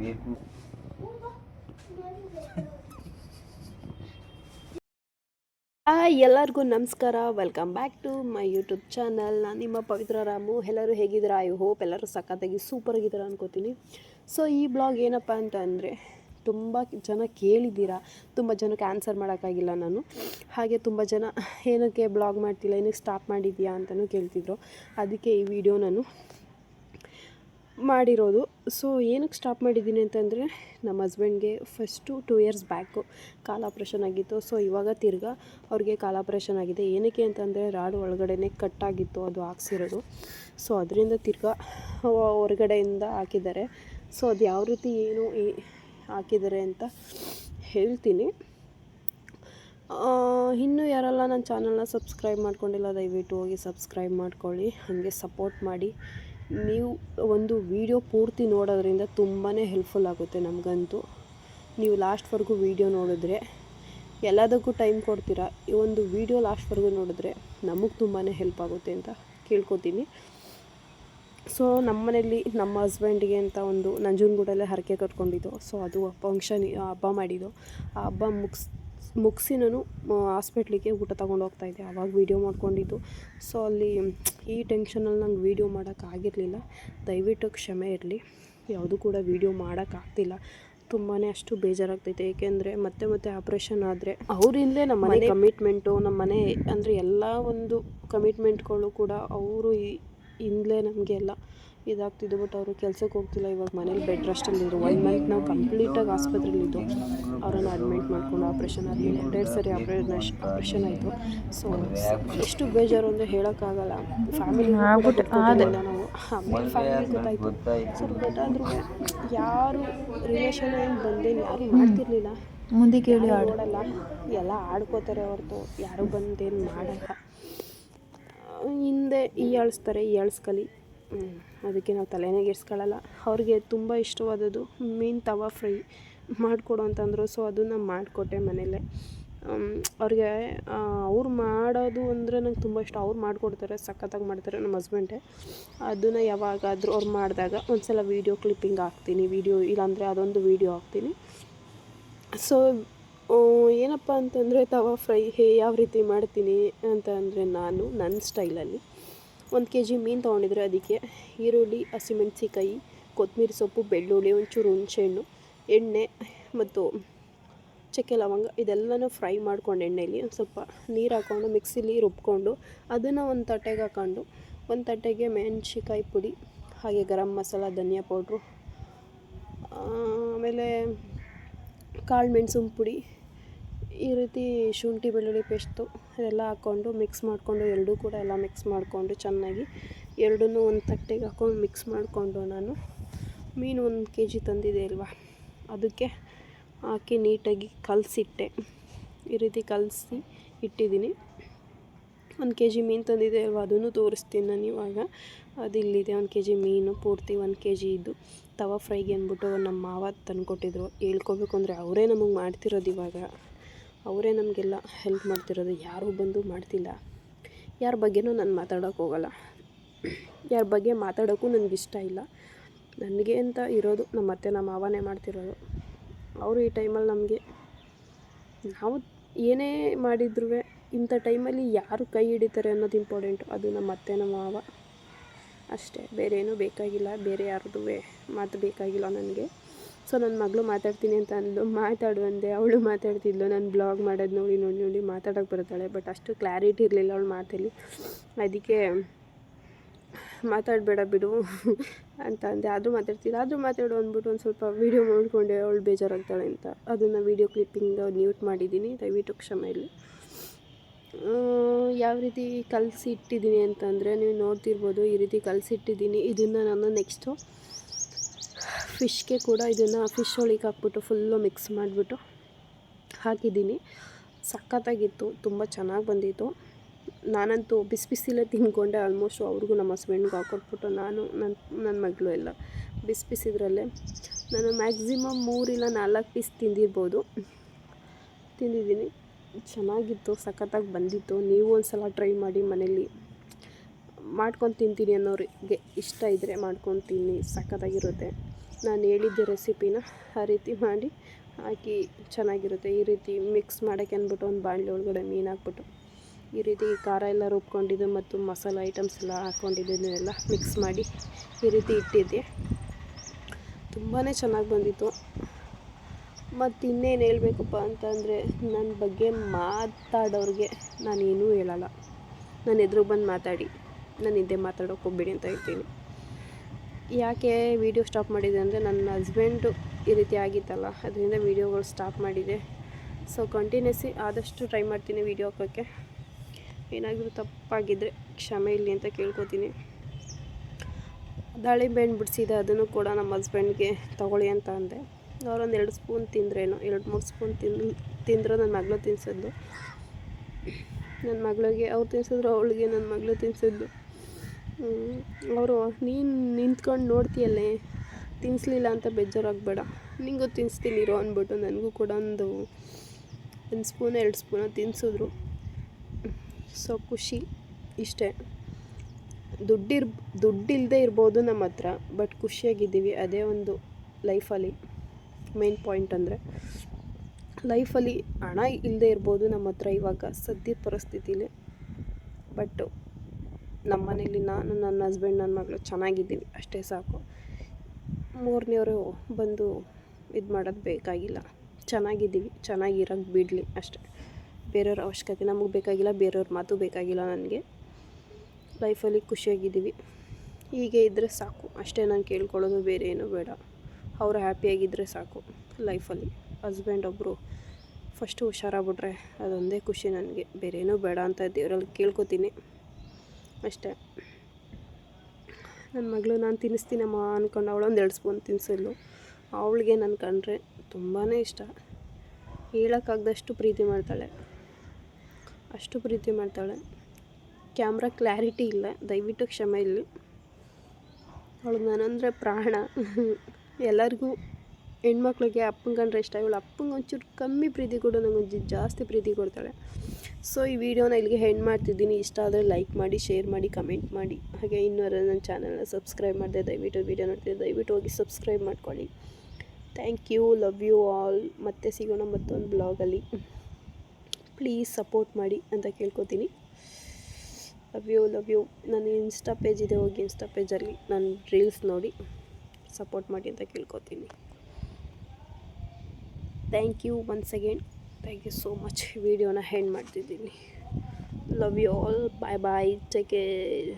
ಬೇಕು. ಎಲ್ಲರಿಗೂ ನಮಸ್ಕಾರ. Welcome back to my YouTube channel ನಾನು ನಿಮ್ಮ ಪವಿತ್ರ ರಾಮು. ಎಲ್ಲರೂ ಹೇಗಿದ್ದೀರಾ? ಐ ಹೋಪ್ ಎಲ್ಲರೂ ಸಖತ್ತಾಗಿ ಸೂಪರ್ ಆಗಿದ್ದೀರಾ ಅನ್ಕೋತೀನಿ. ಸೊ ಈ ಬ್ಲಾಗ್ ಏನಪ್ಪ ಅಂತ ಅಂದರೆ ತುಂಬ ಜನ ಕೇಳಿದ್ದೀರಾ? ತುಂಬ ಜನಕ್ಕೆ ಆನ್ಸರ್ ಮಾಡೋಕ್ಕಾಗಿಲ್ಲ ನಾನು. ಹಾಗೆ ತುಂಬ ಜನ ಏನಕ್ಕೆ ಬ್ಲಾಗ್ ಮಾಡ್ತಿಲ್ಲ, ಏನಕ್ಕೆ ಸ್ಟಾಪ್ ಮಾಡಿದ್ದೀಯಾ ಅಂತಲೂ ಕೇಳ್ತಿದ್ರು. ಅದಕ್ಕೆ ಈ ವಿಡಿಯೋ ನಾನು ಮಾಡಿರೋದು. ಸೊ ಏನಕ್ಕೆ ಸ್ಟಾಪ್ ಮಾಡಿದ್ದೀನಿ ಅಂತಂದರೆ, ನಮ್ಮ ಹಸ್ಬೆಂಡ್ಗೆ ಫಸ್ಟು ಟೂ ಇಯರ್ಸ್ ಬ್ಯಾಕು ಕಾಲ ಆಪ್ರೇಷನ್ ಆಗಿತ್ತು. ಸೊ ಇವಾಗ ತಿರ್ಗಾ ಅವ್ರಿಗೆ ಕಾಲ ಆಪ್ರೇಷನ್ ಆಗಿದೆ. ಏನಕ್ಕೆ ಅಂತಂದರೆ, ರಾಡು ಕಟ್ ಕಟ್ಟಾಗಿತ್ತು ಅದು ಹಾಕ್ಸಿರೋದು. ಸೊ ಅದರಿಂದ ತಿರ್ಗಾ ಹೊರಗಡೆಯಿಂದ ಹಾಕಿದ್ದಾರೆ. ಸೊ ಅದು ಯಾವ ರೀತಿ ಏನು ಹಾಕಿದ್ದಾರೆ ಅಂತ ಹೇಳ್ತೀನಿ. ಇನ್ನೂ ಯಾರೆಲ್ಲ ನನ್ನ ಚಾನಲ್ನ ಸಬ್ಸ್ಕ್ರೈಬ್ ಮಾಡ್ಕೊಂಡಿಲ್ಲ, ದಯವಿಟ್ಟು ಹೋಗಿ ಸಬ್ಸ್ಕ್ರೈಬ್ ಮಾಡ್ಕೊಳ್ಳಿ. ಹಾಗೆ ಸಪೋರ್ಟ್ ಮಾಡಿ. ನೀವು ಒಂದು ವೀಡಿಯೋ ಪೂರ್ತಿ ನೋಡೋದ್ರಿಂದ ತುಂಬಾ ಹೆಲ್ಪ್ಫುಲ್ ಆಗುತ್ತೆ ನಮಗಂತೂ. ನೀವು ಲಾಸ್ಟ್ವರೆಗೂ ವಿಡಿಯೋ ನೋಡಿದ್ರೆ, ಎಲ್ಲದಕ್ಕೂ ಟೈಮ್ ಕೊಡ್ತೀರಾ? ಈ ಒಂದು ವೀಡಿಯೋ ಲಾಸ್ಟ್ವರೆಗೂ ನೋಡಿದ್ರೆ ನಮಗೆ ತುಂಬಾ ಹೆಲ್ಪ್ ಆಗುತ್ತೆ ಅಂತ ಕೇಳ್ಕೊತೀನಿ. ಸೊ ನಮ್ಮನೇಲಿ ನಮ್ಮ ಹಸ್ಬೆಂಡಿಗೆ ಅಂತ ಒಂದು ನಂಜನಗೂಡಲ್ಲೇ ಹರಕೆ ಕಟ್ಕೊಂಡಿದ್ದು. ಸೊ ಅದು ಫಂಕ್ಷನ್ ಹಬ್ಬ ಮಾಡಿದ್ದು. ಆ ಹಬ್ಬ ಮುಗಿಸ್ ಮುಗಿಸಿ ನಾನು ಹಾಸ್ಪಿಟ್ಲಿಗೆ ಊಟ ತೊಗೊಂಡು ಹೋಗ್ತಾಯಿದ್ದೆ ಆವಾಗ ವೀಡಿಯೋ ಮಾಡ್ಕೊಂಡಿದ್ದು. ಸೊ ಅಲ್ಲಿ ಈ ಟೆನ್ಷನಲ್ಲಿ ನಂಗೆ ವೀಡಿಯೋ ಮಾಡೋಕ್ಕಾಗಿರಲಿಲ್ಲ ದಯವಿಟ್ಟು ಕ್ಷಮೆ ಇರಲಿ. ಯಾವುದೂ ಕೂಡ ವೀಡಿಯೋ ಮಾಡೋಕ್ಕಾಗ್ತಿಲ್ಲ ತುಂಬಾ ಅಷ್ಟು ಬೇಜಾರಾಗ್ತೈತೆ. ಏಕೆಂದರೆ ಮತ್ತೆ ಮತ್ತೆ ಆಪ್ರೇಷನ್ ಆದರೆ ಅವರಿಂದಲೇ ನಮ್ಮ ಮನೆ ಕಮಿಟ್ಮೆಂಟು ನಮ್ಮ ಮನೆ ಅಂದರೆ ಎಲ್ಲ ಒಂದು ಕಮಿಟ್ಮೆಂಟ್ಗಳು ಕೂಡ ಅವರು ಇಂದಲೇ ನಮಗೆ ಎಲ್ಲ ಇದಾಗ್ತಿದ್ದು ಬಟ್ ಅವರು ಕೆಲ್ಸಕ್ಕೆ ಹೋಗ್ತಿಲ್ಲ. ಇವಾಗ ಮನೇಲಿ ಬೆಡ್ ರೆಸ್ಟಲ್ಲಿದ್ದರು ಒನ್ ಮಂತ್ ನಾವು ಕಂಪ್ಲೀಟಾಗಿ ಆಸ್ಪತ್ರೆಯಲ್ಲಿದ್ದು ಅವರನ್ನು ಅಡ್ಮಿಟ್ ಮಾಡ್ಕೊಂಡು ಆಪ್ರೇಷನ್ ಆಗಲಿ ಎರಡೆರಡು ಸರಿ ಆಪ್ರೇಷನ್ ಆಪ್ರೇಷನ್ ಆಯಿತು. ಸೊ ಎಷ್ಟು ಬೇಜಾರು ಅಂದರೆ ಹೇಳೋಕ್ಕಾಗಲ್ಲ. ಫ್ಯಾಮಿಲಿ ನಾವು. ಆಮೇಲೆ ಫ್ಯಾಮಿಲಿ ಗೊತ್ತಾಯಿತು. ಗೊತ್ತಾಯ್ತು ಬಟ್ ಆದರೂ ಯಾರು ರಿಲೇಷನ್ ಏನು ಬಂದೇನು ಯಾರು ಮಾಡ್ತಿರ್ಲಿಲ್ಲ. ಮುಂದೆ ಕೇಳಿ ಆಡೋಲ್ಲ ಎಲ್ಲ ಆಡ್ಕೋತಾರೆ ಹೊರತು. ಯಾರು ಬಂದೇನು ಮಾಡಲ್ಲ. ಹಿಂದೆ ಈ ಅಳಿಸ್ತಾರೆ ಈ ಅಳಿಸ್ಕಲಿ. ಅದಕ್ಕೆ ನಾವು ತಲೆನೇ ಗೆಡ್ಸ್ಕೊಳ್ಳಲ್ಲ ಅವ್ರಿಗೆ ತುಂಬ ಇಷ್ಟವಾದದ್ದು ಮೀನು ತವಾ ಫ್ರೈ ಮಾಡಿಕೊಡು ಅಂತಂದರು. ಸೊ ಅದನ್ನು ಮಾಡಿಕೊಟ್ಟೆ ಮನೇಲೆ. ಅವ್ರಿಗೆ ಅವ್ರು ಮಾಡೋದು ಅಂದರೆ ನಂಗೆ ತುಂಬ ಇಷ್ಟ. ಅವ್ರು ಮಾಡಿಕೊಡ್ತಾರೆ, ಸಖತ್ತಾಗಿ ಮಾಡ್ತಾರೆ ನಮ್ಮ ಹಸ್ಬೆಂಡೇ. ಅದನ್ನು ಯಾವಾಗಾದರೂ ಅವ್ರು ಮಾಡಿದಾಗ ಒಂದು ಸಲ ವೀಡಿಯೋ ಕ್ಲಿಪ್ಪಿಂಗ್ ಹಾಕ್ತೀನಿ, ವೀಡಿಯೋ ಇಲ್ಲಾಂದರೆ ಅದೊಂದು ವೀಡಿಯೋ ಹಾಕ್ತೀನಿ. ಸೊ ಏನಪ್ಪ ಅಂತಂದರೆ ತವಾ ಫ್ರೈ ಹೇ, ಯಾವ ರೀತಿ ಮಾಡ್ತೀನಿ ಅಂತ ನಾನು ನನ್ನ ಸ್ಟೈಲಲ್ಲಿ ಒಂದು ಕೆ ಜಿ ಮೀನು ತೊಗೊಂಡಿದ್ರೆ ಅದಕ್ಕೆ. ಈರುಳ್ಳಿ ಹಸಿಮೆಣ್ಸಿಕಾಯಿ ಕೊತ್ತಂಬರಿ ಸೊಪ್ಪು, ಬೆಳ್ಳುಳ್ಳಿ, ಒಂಚೂರು ಹುಣಸೆಹಣ್ಣು, ಎಣ್ಣೆ ಮತ್ತು ಚಕ್ಕೆ ಲವಂಗ ಇದೆಲ್ಲನೂ ಫ್ರೈ ಮಾಡ್ಕೊಂಡು ಎಣ್ಣೆಲಿ ಒಂದು ಸ್ವಲ್ಪ ನೀರು ಹಾಕ್ಕೊಂಡು ಮಿಕ್ಸಿಲಿ ರುಬ್ಕೊಂಡು ಅದನ್ನು ಒಂದು ತಟ್ಟೆಗೆ ಹಾಕ್ಕೊಂಡು ಒಂದು ತಟ್ಟೆಗೆ ಮೆಣಸಿಕಾಯಿ ಪುಡಿ, ಹಾಗೆ ಗರಂ ಮಸಾಲ, ಧನಿಯಾ ಪೌಡ್ರು, ಆಮೇಲೆ ಕಾಳು ಮೆಣಸಿನ ಪುಡಿ ಈ ರೀತಿ ಶುಂಠಿ, ಬೆಳ್ಳುಳ್ಳಿ ಪೇಸ್ಟು ಅದೆಲ್ಲ ಹಾಕ್ಕೊಂಡು ಮಿಕ್ಸ್ ಮಾಡಿಕೊಂಡು ಎರಡೂ ಕೂಡ ಎಲ್ಲ ಮಿಕ್ಸ್ ಮಾಡಿಕೊಂಡು ಚೆನ್ನಾಗಿ ಎರಡನ್ನೂ ಒಂದು ತಟ್ಟೆಗೆ ಹಾಕ್ಕೊಂಡು ಮಿಕ್ಸ್ ಮಾಡಿಕೊಂಡು ನಾನು ಮೀನು ಒಂದು ಕೆ ಜಿ ತಂದಿದೆ ಅಲ್ವಾ? ಅದಕ್ಕೆ ಹಾಕಿ ನೀಟಾಗಿ ಕಲಸಿಟ್ಟೆ. ಈ ರೀತಿ ಕಲಸಿ ಇಟ್ಟಿದ್ದೀನಿ. ಒಂದು ಕೆ ಜಿ ಮೀನು ತಂದಿದೆ ಅಲ್ವಾ? ಅದನ್ನು ತೋರಿಸ್ತೀನಿ ನಾನು ಇವಾಗ. ಅದು ಇಲ್ಲಿದೆ ಒಂದು ಕೆ ಜಿ ಮೀನು, ಪೂರ್ತಿ ಒಂದು ಕೆ ಜಿ ಇದ್ದು ತವಾ ಫ್ರೈಗೆ ಅಂದ್ಬಿಟ್ಟು ನಮ್ಮ ಮಾವ ತಂದುಕೊಟ್ಟಿದ್ರು. ಹೇಳ್ಕೊಬೇಕು ಅಂದರೆ ಅವರೇ ನಮಗೆ ಮಾಡ್ತಿರೋದು ಇವಾಗ. ಅವರೇ ನಮಗೆಲ್ಲ ಹೆಲ್ಪ್ ಮಾಡ್ತಿರೋದು. ಯಾರೂ ಬಂದು ಮಾಡ್ತಿಲ್ಲ. ಯಾರ ಬಗ್ಗೆನೂ ನಾನು ಮಾತಾಡೋಕೆ ಹೋಗಲ್ಲ. ಯಾರ ಬಗ್ಗೆ ಮಾತಾಡೋಕ್ಕೂ ಇಷ್ಟ ಇಲ್ಲ. ನನಗೆ ಅಂತ ಇರೋದು ನಮ್ಮ ಅತ್ತೆ ನಮ್ಮ ಮಾವನೇ ಮಾಡ್ತಿರೋದು. ಅವರು ಈ ಟೈಮಲ್ಲಿ ನಮಗೆ ನಾವು ಏನೇ ಮಾಡಿದ್ರೂ ಇಂಥ ಟೈಮಲ್ಲಿ ಯಾರು ಕೈ ಹಿಡಿತಾರೆ ಅನ್ನೋದು ಇಂಪಾರ್ಟೆಂಟು ಅದು ನಮ್ಮ ಅತ್ತೆ ನಮ್ಮ ಮಾವ. ಅಷ್ಟೇ. ಬೇರೆ ಏನೂ ಬೇಕಾಗಿಲ್ಲ. ಬೇರೆ ಯಾರ್ದು ಮಾತು ಬೇಕಾಗಿಲ್ಲ ನನಗೆ. ಸೊ ನನ್ನ ಮಗಳು ಮಾತಾಡ್ತೀನಿ ಅಂತ ಅಂದು ಮಾತಾಡು ಅಂದೆ. ಅವಳು ಮಾತಾಡ್ತಿದ್ಲು. ನಾನು ಬ್ಲಾಗ್ ಮಾಡೋದು ನೋಡಿ ನೋಡಿ ನೋಡಿ ಮಾತಾಡೋಕೆ ಬರ್ತಾಳೆ ಬಟ್ ಅಷ್ಟು ಕ್ಲಾರಿಟಿ ಇರಲಿಲ್ಲ ಅವಳು ಮಾತಲ್ಲಿ. ಅದಕ್ಕೆ ಮಾತಾಡಬೇಡ ಬಿಡು ಅಂತ ಅಂದೆ. ಆದರೂ ಮಾತಾಡ್ತಿಲ್ಲ. ಆದರೂ ಮಾತಾಡು ಅಂದ್ಬಿಟ್ಟು ಒಂದು ಸ್ವಲ್ಪ ವೀಡಿಯೋ ನೋಡಿಕೊಂಡೆ. ಅವಳು ಬೇಜಾರಾಗ್ತಾಳೆ ಅಂತ. ಅದನ್ನು ವೀಡಿಯೋ ಕ್ಲಿಪ್ಪಿಂಗ್ ಮ್ಯೂಟ್ ಮಾಡಿದ್ದೀನಿ. ದಯವಿಟ್ಟು ಕ್ಷಮೆ ಇರಲಿ. ಯಾವ ರೀತಿ ಕಲಸಿ ಇಟ್ಟಿದ್ದೀನಿ ಅಂತಂದರೆ, ನೀವು ನೋಡ್ತಿರ್ಬೋದು ಈ ರೀತಿ ಕಲಸಿಟ್ಟಿದ್ದೀನಿ. ಇದನ್ನು ನಾನು ನೆಕ್ಸ್ಟು ಫಿಶ್ಗೆ ಕೂಡ ಇದನ್ನು ಫಿಶ್ ಒಳಗೆ ಹಾಕ್ಬಿಟ್ಟು ಫುಲ್ಲು ಮಿಕ್ಸ್ ಮಾಡಿಬಿಟ್ಟು ಹಾಕಿದ್ದೀನಿ. ಸಖತ್ತಾಗಿತ್ತು, ತುಂಬ ಚೆನ್ನಾಗಿ ಬಂದಿತ್ತು. ನಾನಂತೂ ಬಿಸಿ ಬಿಸಿಲೇ ತಿಂದ್ಕೊಂಡೆ, ಆಲ್ಮೋಸ್ಟು ಅವ್ರಿಗೂ ನಮ್ಮ ಹಸ್ಬೆಂಡ್ಗೂ ಹಾಕೊಟ್ಬಿಟ್ಟು ನಾನು ನನ್ನ ನನ್ನ ಮಗಳು ಎಲ್ಲ ಬಿಸಿ ಬಿಸಿದ್ರಲ್ಲೇ. ನಾನು ಮ್ಯಾಕ್ಸಿಮಮ್ ಮೂರಿಲ್ಲ ನಾಲ್ಕು ಪೀಸ್ ತಿಂದಿರ್ಬೋದು. ತಿಂದಿದ್ದೀನಿ. ಚೆನ್ನಾಗಿತ್ತು, ಸಖತ್ತಾಗಿ ಬಂದಿತ್ತು. ನೀವು ಒಂದು ಸಲ ಟ್ರೈ ಮಾಡಿ ಮನೇಲಿ. ಮಾಡ್ಕೊಂಡು ತಿಂತೀನಿ ಅನ್ನೋರಿಗೆ ಇಷ್ಟ ಇದ್ದರೆ ಮಾಡ್ಕೊಂಡು ತಿನ್ನಿ, ಸಖತ್ತಾಗಿರುತ್ತೆ. ನಾನು ಹೇಳಿದ್ದ ರೆಸಿಪಿನ ಆ ರೀತಿ ಮಾಡಿ ಹಾಕಿ ಚೆನ್ನಾಗಿರುತ್ತೆ. ಈ ರೀತಿ ಮಿಕ್ಸ್ ಮಾಡೋಕ್ಕೆ ಅಂದ್ಬಿಟ್ಟು ಒಂದು ಬಾಣಲೆ ಒಳಗಡೆ ಮೀನು ಹಾಕ್ಬಿಟ್ಟು, ಈ ರೀತಿ ಖಾರ ಎಲ್ಲ ರುಬ್ಕೊಂಡಿದ್ದು ಮತ್ತು ಮಸಾಲೆ ಐಟಮ್ಸ್ ಎಲ್ಲ ಹಾಕ್ಕೊಂಡಿದ್ದನ್ನೆಲ್ಲ ಮಿಕ್ಸ್ ಮಾಡಿ ಈ ರೀತಿ ಇಟ್ಟಿದ್ದೆ. ತುಂಬಾ ಚೆನ್ನಾಗಿ ಬಂದಿತ್ತು. ಮತ್ತು ಇನ್ನೇನು ಹೇಳಬೇಕಪ್ಪ ಅಂತಂದರೆ, ನನ್ನ ಬಗ್ಗೆ ಮಾತಾಡೋರಿಗೆ ನಾನೇನೂ ಹೇಳಲ್ಲ. ನಾನು ಎದುರು ಬಂದು ಮಾತಾಡಿ. ನಾನು ಹಿಂದೆ ಮಾತಾಡೋಕೆ ಹೋಗ್ಬೇಡಿ ಅಂತ ಹೇಳ್ತೀನಿ. ಯಾಕೆ ವೀಡಿಯೋ ಸ್ಟಾಪ್ ಮಾಡಿದೆ ಅಂದರೆ ನನ್ನ ಹಸ್ಬೆಂಡು ಈ ರೀತಿ ಆಗಿತ್ತಲ್ಲ, ಅದರಿಂದ ವೀಡಿಯೋಗಳು ಸ್ಟಾಪ್ ಮಾಡಿದೆ. ಸೊ ಕಂಟಿನ್ಯೂಸಿ ಆದಷ್ಟು ಟ್ರೈ ಮಾಡ್ತೀನಿ ವೀಡಿಯೋ ಹಾಕೋಕ್ಕೆ. ಏನಾದರೂ ತಪ್ಪಾಗಿದ್ದರೆ ಕ್ಷಮೆ ಇಲ್ಲಿ ಅಂತ ಕೇಳ್ಕೊತೀನಿ. ದಾಳಿಂಬೆ ಹಣ್ಣು ಬಿಡಿಸಿದೆ, ಅದನ್ನು ಕೂಡ ನಮ್ಮ ಹಸ್ಬೆಂಡ್ಗೆ ತಗೊಳ್ಳಿ ಅಂತ ಅಂದೆ. ಅವರೊಂದು ಎರಡು ಸ್ಪೂನ್ ತಿಂದ್ರೇನು, ಎರಡು ಮೂರು ಸ್ಪೂನ್ ತಿಂದು ತಿಂದರೆ ನನ್ನ ಮಗಳು ತಿನ್ಸಿದ್ದು. ನನ್ನ ಮಗಳಿಗೆ, ಅವ್ರು ತಿನ್ಸಿದ್ರು, ಅವಳಿಗೆ ನನ್ನ ಮಗಳು ತಿನ್ಸಿದ್ದು. ಅವರು, ನೀನು ನಿಂತ್ಕೊಂಡು ನೋಡ್ತೀಯಲ್ಲೇ? ತಿನ್ನಿಸ್ಲಿಲ್ಲ ಅಂತ ಬೇಜಾರಾಗಬೇಡ. ನಿಂಗೂ ತಿನ್ನಿಸ್ತೀನಿ ಇರೋ ಅಂದ್ಬಿಟ್ಟು ನನಗೂ ಕೂಡ ಒಂದು ಒಂದು ಸ್ಪೂನ್, ಎರಡು ಸ್ಪೂನ ತಿನ್ನಿಸಿದ್ರು ಸೊ, ಖುಷಿ ಇಷ್ಟೇ. ದುಡ್ಡಿರ್ ದುಡ್ಡಿಲ್ಲದೆ ಇರ್ಬೋದು ನಮ್ಮ ಹತ್ರ, ಬಟ್ ಖುಷಿಯಾಗಿದ್ದೀವಿ. ಅದೇ ಒಂದು ಲೈಫಲ್ಲಿ, ಮೇನ್ ಪಾಯಿಂಟ್ ಅಂದರೆ. ಲೈಫಲ್ಲಿ ಹಣ ಇಲ್ಲದೆ ಇರ್ಬೋದು ನಮ್ಮ ಹತ್ರ ಇವಾಗ ಸದ್ಯದ ಪರಿಸ್ಥಿತಿಲಿ. ಬಟ್ಟು ನಮ್ಮ ಮನೇಲಿ ನಾನು, ನನ್ನ ಹಸ್ಬೆಂಡ್ ನನ್ನ ಮಗಳು ಚೆನ್ನಾಗಿದ್ದೀವಿ. ಅಷ್ಟೇ ಸಾಕು. ಮೂರನೇವರು ಬಂದು ಇದು ಮಾಡೋದು ಬೇಕಾಗಿಲ್ಲ. ಚೆನ್ನಾಗಿದ್ದೀವಿ. ಚೆನ್ನಾಗಿರೋಕ್ಕೆ ಬಿಡಲಿ ಅಷ್ಟೇ. ಬೇರೆಯವ್ರ ಅವಶ್ಯಕತೆ ನಮಗೆ ಬೇಕಾಗಿಲ್ಲ, ಬೇರೆಯವ್ರ ಮಾತು ಬೇಕಾಗಿಲ್ಲ ನನಗೆ. ಲೈಫಲ್ಲಿ ಖುಷಿಯಾಗಿದ್ದೀವಿ. ಹೀಗೆ ಇದ್ದರೆ ಸಾಕು. ಅಷ್ಟೇ ನಾನು ಕೇಳ್ಕೊಳ್ಳೋದು ಬೇರೆ ಏನೂ ಬೇಡ. ಅವರು ಹ್ಯಾಪಿಯಾಗಿದ್ದರೆ ಸಾಕು ಲೈಫಲ್ಲಿ ಹಸ್ಬೆಂಡ್ ಒಬ್ಬರು ಫಸ್ಟು ಹುಷಾರಾಗ್ಬಿಟ್ರೆ ಅದೊಂದೇ ಖುಷಿ ನನಗೆ. ಬೇರೆ ಏನೂ ಬೇಡ ಅಂತ ದೇವರಲ್ಲಿ ಕೇಳ್ಕೊತೀನಿ. ಅಷ್ಟೇ. ನನ್ನ ಮಗಳು ನಾನು ತಿನ್ನಿಸ್ತೀನಮ್ಮ ಅಂದ್ಕೊಂಡು ಒಂದು ಎರಡು ಸ್ಪೂನ್ ತಿನ್ನಿಸಲು ಅವಳಿಗೆ ನಾನು ಕಂಡ್ರೆ ತುಂಬಾ ಇಷ್ಟ. ಹೇಳೋಕ್ಕಾಗ್ದಷ್ಟು ಪ್ರೀತಿ ಮಾಡ್ತಾಳೆ. ಅಷ್ಟು ಪ್ರೀತಿ ಮಾಡ್ತಾಳೆ. ಕ್ಯಾಮ್ರಾ ಕ್ಲಾರಿಟಿ ಇಲ್ಲ. ದಯವಿಟ್ಟು ಕ್ಷಮೆ ಇಲ್ಲಿ. ಅವಳು ನಾನಂದರೆ ಪ್ರಾಣ. ಎಲ್ಲರಿಗೂ ಹೆಣ್ಮಕ್ಳಿಗೆ ಅಪ್ಪನ ಕಂಡ್ರೆ ಇಷ್ಟ. ಇವಳು ಅಪ್ಪಂಗೆ ಒಂಚೂರು ಕಮ್ಮಿ ಪ್ರೀತಿ ಕೊಡು ನಂಗೆ ಜಾಸ್ತಿ ಪ್ರೀತಿ ಕೊಡ್ತಾಳೆ. ಸೊ, ಈ ವಿಡಿಯೋನ ಇಲ್ಲಿಗೆ ಹೆಂಡ್ ಮಾಡ್ತಿದ್ದೀನಿ. ಇಷ್ಟ ಆದರೆ ಲೈಕ್ ಮಾಡಿ ಶೇರ್ ಮಾಡಿ ಕಮೆಂಟ್ ಮಾಡಿ. ಹಾಗೆ ಇನ್ನೂ ನನ್ನ ಚಾನಲ್ನ ಸಬ್ಸ್ಕ್ರೈಬ್ ಮಾಡಿದೆ, ದಯವಿಟ್ಟು ವೀಡಿಯೋ ನೋಡ್ತಿದ್ದೆ ದಯವಿಟ್ಟು ಹೋಗಿ ಸಬ್ಸ್ಕ್ರೈಬ್ ಮಾಡ್ಕೊಳ್ಳಿ. Thank you love you all ಮತ್ತೆ ಸಿಗೋಣ ಮತ್ತೊಂದು ಬ್ಲಾಗಲ್ಲಿ ಪ್ಲೀಸ್ ಸಪೋರ್ಟ್ ಮಾಡಿ ಅಂತ ಕೇಳ್ಕೊತೀನಿ. ಲವ್ ಯು ಲವ್ ಯು ನನ್ನ ಇನ್ಸ್ಟಾ ಪೇಜ್ ಇದೆ, ಹೋಗಿ ಇನ್ಸ್ಟಾ ಪೇಜಲ್ಲಿ ನಾನು ರೀಲ್ಸ್ ನೋಡಿ. ಸಪೋರ್ಟ್ ಮಾಡಿ ಅಂತ ಕೇಳ್ಕೊತೀನಿ. Thank you once again thank you so much ವಿಡಿಯೋನ ಹೆಂಡ್ ಮಾಡ್ತಿದ್ದೀನಿ. Love you all bye bye take care